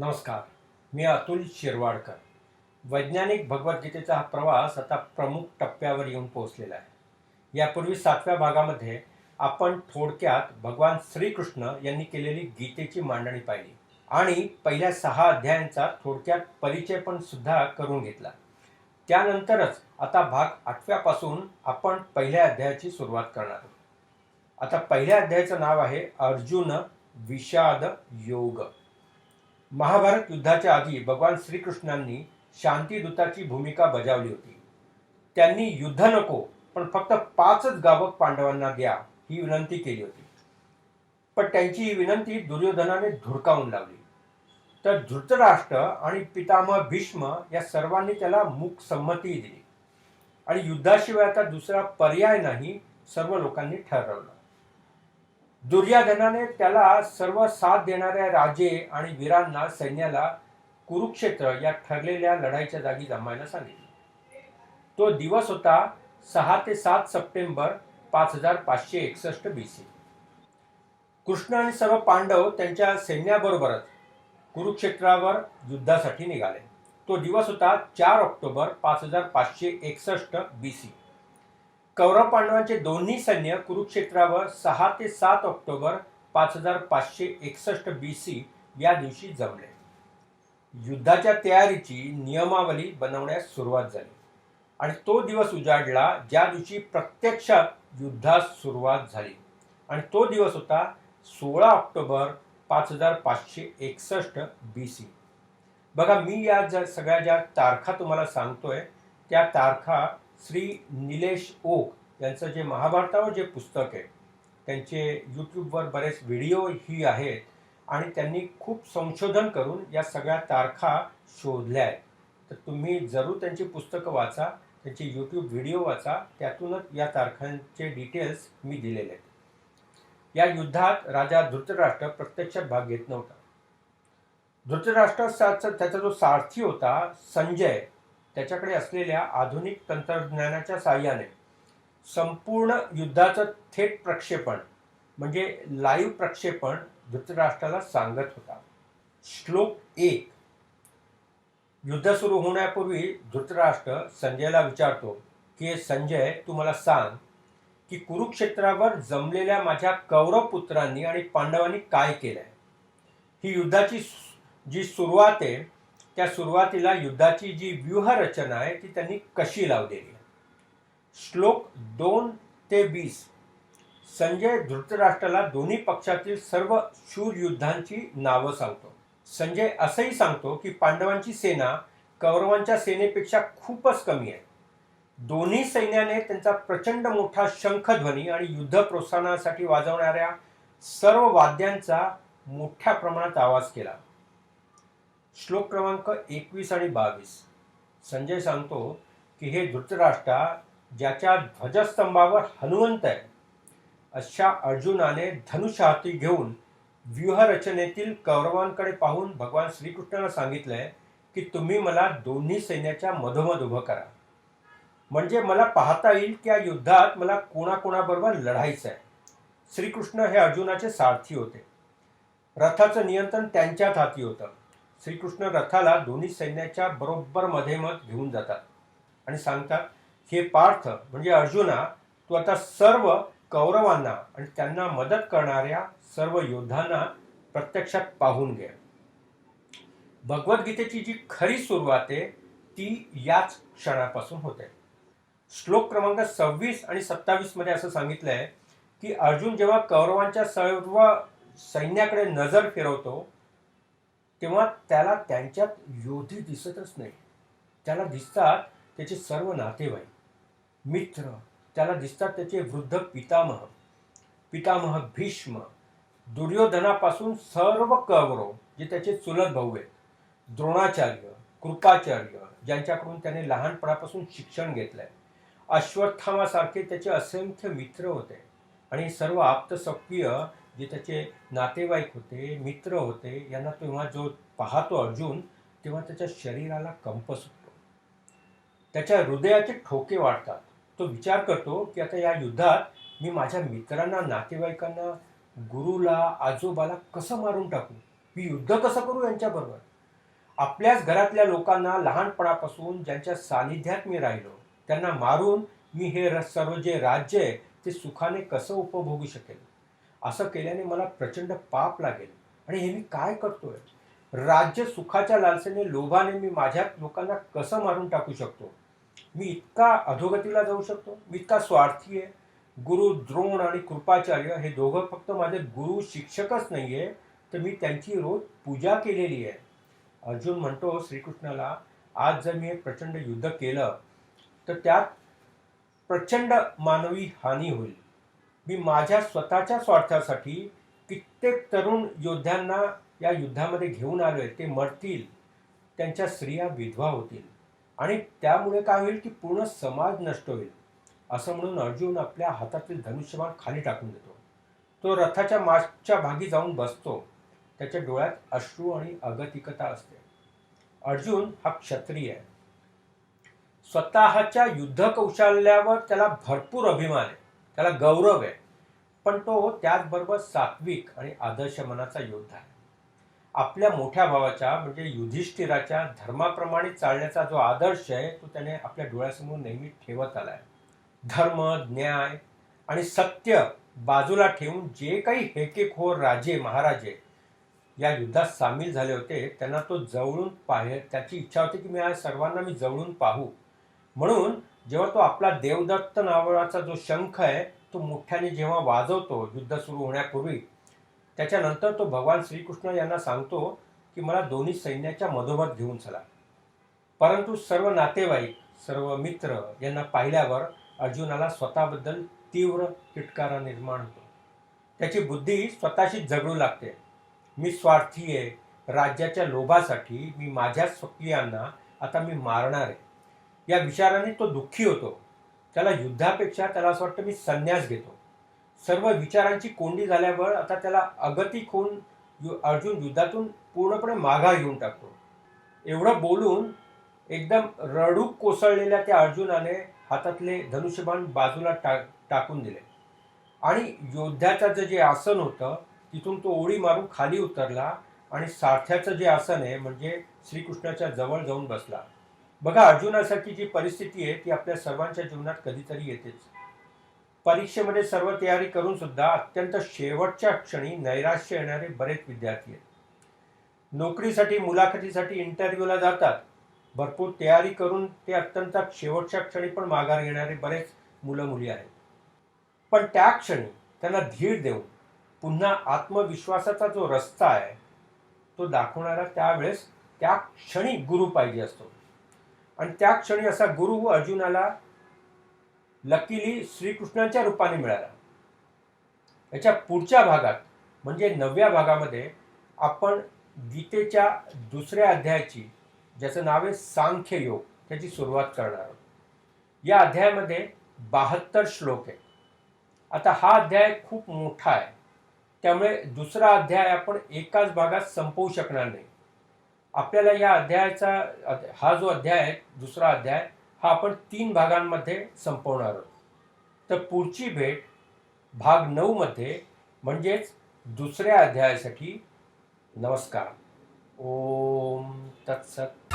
नमस्कार मी अतुल शिरवाडकर. वैज्ञानिक भगवद्गीतेचा हा प्रवास आता प्रमुख टप्प्यावर येऊन पोहोचलेला आहे. यापूर्वी सातव्या भागामध्ये आपण थोडक्यात भगवान श्रीकृष्ण यांनी केलेली गीतेची मांडणी पाहिली आणि पहिल्या सहा अध्यायांचा थोडक्यात परिचय पण सुद्धा करून घेतला. त्यानंतरच आता भाग आठव्यापासून आपण पहिल्या अध्यायाची सुरुवात करणार आहोत. आता पहिल्या अध्यायाचं नाव आहे अर्जुन विषाद योग. महाभारत युद्धाच्या आधी भगवान श्रीकृष्णांनी शांतीदूताची भूमिका बजावली होती. त्यांनी युद्ध नको पण फक्त पाचच गावक पांडवांना द्या ही विनंती केली होती. पण त्यांची ही विनंती दुर्योधनाने धुडकावून लावली. तर धृतराष्ट्र आणि पितामह भीष्म या सर्वांनी त्याला मूक संमती दिली. आणि युद्धाशिवाय आता दुसरा पर्याय नाही सर्व लोकांनी ठरवलं. दुर्योधनाने त्याला सर्व साथ देणाऱ्या राजे आणि वीरांना सैन्याला कुरुक्षेत्र या ठरलेल्या लढाईच्या जागी जमायला सांगितले. तो दिवस होता सहा ते सात सप्टेंबर पाच हजार पाचशे एकसष्ट बी सी. कृष्ण आणि सर्व पांडव त्यांच्या सैन्याबरोबरच कुरुक्षेत्रावर युद्धासाठी निघाले. तो दिवस होता चार ऑक्टोबर पाच हजार पाचशे एकसष्ट बी सी. कौरव पांडवांचे दोन्ही सैन्य कुरुक्षेत्रावर सहा ते सात ऑक्टोबर पाच हजार पाचशे एकसष्ट बी सी या दिवशी जमले. युद्धाच्या तयारीची नियमावली बनवण्यास सुरुवात झाली. आणि तो दिवस उजाडला ज्या दिवशी प्रत्यक्षात युद्धास सुरुवात झाली. आणि तो दिवस होता सोळा ऑक्टोबर पाच हजार पाचशे एकसष्ट बी सी. बघा मी या ज्या सगळ्या ज्या तारखा तुम्हाला सांगतोय त्या तारखा श्री निलेश ओक यांचं जे महाभारतावर जे पुस्तक आहे त्यांचे यूट्यूबवर बरेच व्हिडिओ ही आहेत आणि त्यांनी खूप संशोधन करून या सगळ्या तारखा शोधल्या आहेत. तर तुम्ही जरूर त्यांची पुस्तकं वाचा त्यांचे यूट्यूब व्हिडिओ वाचा त्यातूनच या तारखांचे डिटेल्स मी दिलेले आहेत. या युद्धात राजा धृतराष्ट्र प्रत्यक्षात भाग घेत नव्हता. धृतराष्ट्र त्याचा जो सारथी होता संजय त्याच्याकडे असलेल्या आधुनिक तंत्रज्ञानाच्या साह्याने संपूर्ण युद्धाचं थेट प्रक्षेपण म्हणजे लाईव्ह प्रक्षेपण धृतराष्ट्राला सांगत होता. श्लोक एक. युद्ध सुरू होण्यापूर्वी धृतराष्ट्र संजयला विचारतो की संजय तू मला सांग की कुरुक्षेत्रावर जमलेल्या माझ्या कौरव पुत्रांनी आणि पांडवांनी काय केलंय? ही युद्धाची जी सुरुवात आहे त्या सुरुवातीला युद्धाची जी व्यूहरचना आहे ती त्यांनी कशी लावलेली आहे? श्लोक दोन ते वीस. संजय धृतराष्ट्राला दोन्ही पक्षातील सर्व शूर युद्धांची नावं सांगतो. संजय असंही सांगतो की पांडवांची सेना कौरवांच्या सेनेपेक्षा खूपच कमी आहे. दोन्ही सैन्याने त्यांचा प्रचंड मोठा शंखध्वनी आणि युद्ध प्रोत्साहनासाठी वाजवणाऱ्या सर्व वाद्यांचा मोठ्या प्रमाणात आवाज केला. श्लोक क्रमांक एकवीस आणि बावीस. संजय सांगतो की हे धृतराष्ट्रा ज्याच्या ध्वजस्तंभावर हनुवंत आहे. अशा अर्जुनाने धनुष्य हाती घेऊन व्यूहरचनेतील कौरवांकडे पाहून भगवान श्रीकृष्णाला सांगितलंय की तुम्ही मला दोन्ही सैन्याच्या मधोमध उभं करा. म्हणजे मला पाहता येईल की या युद्धात मला कोणाकोणाबरोबर लढायचं आहे श्रीकृष्ण हे अर्जुनाचे सारथी होते. रथाचं नियंत्रण त्यांच्याच हाती होतं. श्रीकृष्ण रथाला दोन्ही सैन्याच्या बरोबर मधेमध घेऊन जातात. आणि सांगतात हे पार्थ म्हणजे अर्जुना तू आता सर्व कौरवांना आणि त्यांना मदत करणाऱ्या सर्व योद्धांना प्रत्यक्षात पाहून घे. भगवद्गीतेची जी खरी सुरुवात आहे ती याच क्षणापासून होते. श्लोक क्रमांक सव्वीस आणि सत्तावीसमध्ये असं सांगितलंय की अर्जुन जेव्हा कौरवांच्या सर्व सैन्याकडे नजर फिरवतो तेव्हा त्याला त्यांच्यात योधी दिसतच नाही. त्याला दिसतात त्याचे सर्व नातेवाईक मित्र त्याला दिसतात त्याचे वृद्ध पितामह पितामह भीष्म दुर्योधनापासून सर्व कौरव जे त्याचे चुलत भाऊ आहेत द्रोणाचार्य कृपाचार्य ज्यांच्याकडून त्याने लहानपणापासून शिक्षण घेतलंय. अश्वत्थामासारखे त्याचे असंख्य मित्र होते आणि सर्व आप्तसक्रिय जे त्याचे नातेवाईक होते मित्र होते यांना तेव्हा जो पाहतो अर्जुन तेव्हा त्याच्या शरीराला कंप सुटतो. त्याच्या हृदयाचे ठोके वाढतात. तो विचार करतो की आता या युद्धात मी माझ्या मित्रांना नातेवाईकांना गुरुला आजोबाला कसं मारून टाकू? मी युद्ध कसं करू यांच्याबरोबर? आपल्याच घरातल्या लोकांना लहानपणापासून ज्यांच्या सानिध्यात मी राहिलो त्यांना मारून मी हे र- सर्व जे राज्य आहे ते सुखाने कसं उपभोगू शकेल असं केल्याने मला प्रचंड पाप लागेल. आणि हे मी काय करतोय? राज्य सुखाच्या लालसेने लोभाने मी माझ्या लोकांना कसं मारून टाकू शकतो? मी इतका अधोगतीला जाऊ शकतो? मी इतका स्वार्थी आहे? गुरु द्रोण आणि कृपाचार्य हे दोघं फक्त माझे गुरु शिक्षकच नाही आहे तर मी त्यांची रोज पूजा केलेली आहे. अर्जुन म्हणतो श्रीकृष्णाला आज जर मी एक प्रचंड युद्ध केलं तर त्यात प्रचंड मानवी हानी होईल. मी माझ्या स्वतःच्या स्वार्थासाठी कित्येक तरुण योद्ध्यांना या युद्धामध्ये घेऊन आलोय. ते मरतील. त्यांच्या स्त्रिया विधवा होतील. आणि त्यामुळे काय होईल की पूर्ण समाज नष्ट होईल. असं म्हणून अर्जुन आपल्या हातातील धनुष्यबाण खाली टाकून देतो. तो रथाच्या मागच्या भागी जाऊन बसतो. त्याच्या डोळ्यात अश्रू आणि अगतिकता असते. अर्जुन हा क्षत्रिय आहे. स्वतःच्या युद्ध कौशल्यावर त्याला भरपूर अभिमान आहे. त्याला गौरव आहे. पण तो त्याचबरोबर सात्विक आणि आदर्श मनाचा योद्धा आहे. आपल्या मोठ्या भावाच्या म्हणजे युधिष्ठिराच्या धर्माप्रमाणे चालण्याचा जो आदर्श आहे तो त्याने आपल्या डोळ्यासमोर नेहमी ठेवत आलाय. धर्म न्याय आणि सत्य बाजूला ठेवून जे काही हेकेखोर राजे महाराजे या युद्धात सामील झाले होते त्यांना तो जवळून पाहे त्याची इच्छा होती की मी आज सर्वांना मी जवळून पाहू. म्हणून जेव्हा तो आपला देवदत्त नावाचा जो शंख आहे तो मोठ्याने जेव्हा वाजवतो युद्ध सुरू होण्यापूर्वी त्याच्यानंतर तो भगवान श्रीकृष्ण यांना सांगतो की मला दोन्ही सैन्याच्या मधोमध घेऊन चला. परंतु सर्व नातेवाईक सर्व मित्र यांना पाहिल्यावर अर्जुनाला स्वतःबद्दल तीव्र तिटकारा निर्माण होतो. त्याची बुद्धी स्वतःशी झगडू लागते. मी स्वार्थी आहे. राज्याच्या लोभासाठी मी माझ्या स्वकीयांना आता मी मारणार आहे. या विचाराने तो दुःखी होतो. त्याला युद्धापेक्षा त्याला असं वाटतं मी संन्यास घेतो. सर्व विचारांची कोंडी झाल्यावर आता त्याला अगतिक होऊन यु- अर्जुन युद्धातून पूर्णपणे माघार घेऊन टाकतो. एवढं बोलून एकदम रडूक कोसळलेल्या त्या अर्जुनाने हातातले धनुष्यबाण बाजूला टाक टाकून दिले. आणि योद्ध्याचं जे जे आसन होतं तिथून तो ओळी मारून खाली उतरला आणि सारथ्याचं जे आसन आहे म्हणजे श्रीकृष्णाच्या जवळ जाऊन बसला. बघा अर्जुनासारखी जी परिस्थिती आहे ती आपल्या सर्वांच्या जीवनात कधीतरी येतेच. परीक्षेमध्ये सर्व तयारी करून सुद्धा अत्यंत शेवटच्या क्षणी नैराश्य येणारे बरेच विद्यार्थी आहेत. नोकरीसाठी मुलाखतीसाठी इंटरव्ह्यूला जातात. भरपूर तयारी करून ते अत्यंत शेवटच्या क्षणी पण माघार घेणारे बरेच मुलं मुली आहेत. पण त्या क्षणी त्यांना धीर देऊन पुन्हा आत्मविश्वासाचा जो रस्ता आहे तो दाखवणारा त्यावेळेस त्या क्षणी गुरु पाहिजे असतो. आणि त्या क्षणी असा गुरु अर्जुनाला लकीली श्रीकृष्णाच्या रूपाने मिळाला. याच्या पुढच्या भागात म्हणजे नवव्या भागामध्ये आपण गीतेच्या दुसऱ्या अध्यायाची ज्याचं नाव आहे सांख्य योग त्याची सुरुवात करणार आहोत. या अध्यायामध्ये बहात्तर श्लोक आहे आता हा अध्याय खूप मोठा आहे. त्यामुळे दुसरा अध्याय आपण एकाच भागात संपवू शकणार नाही. आपल्याला या अध्यायाचा हा जो अध्याय आहे दुसरा अध्याय हा आपण तीन भागांमध्ये संपवणार आहोत. तर पुढची भेट भाग नऊमध्ये म्हणजेच दुसऱ्या अध्यायासाठी. नमस्कार. ओम तत्सत.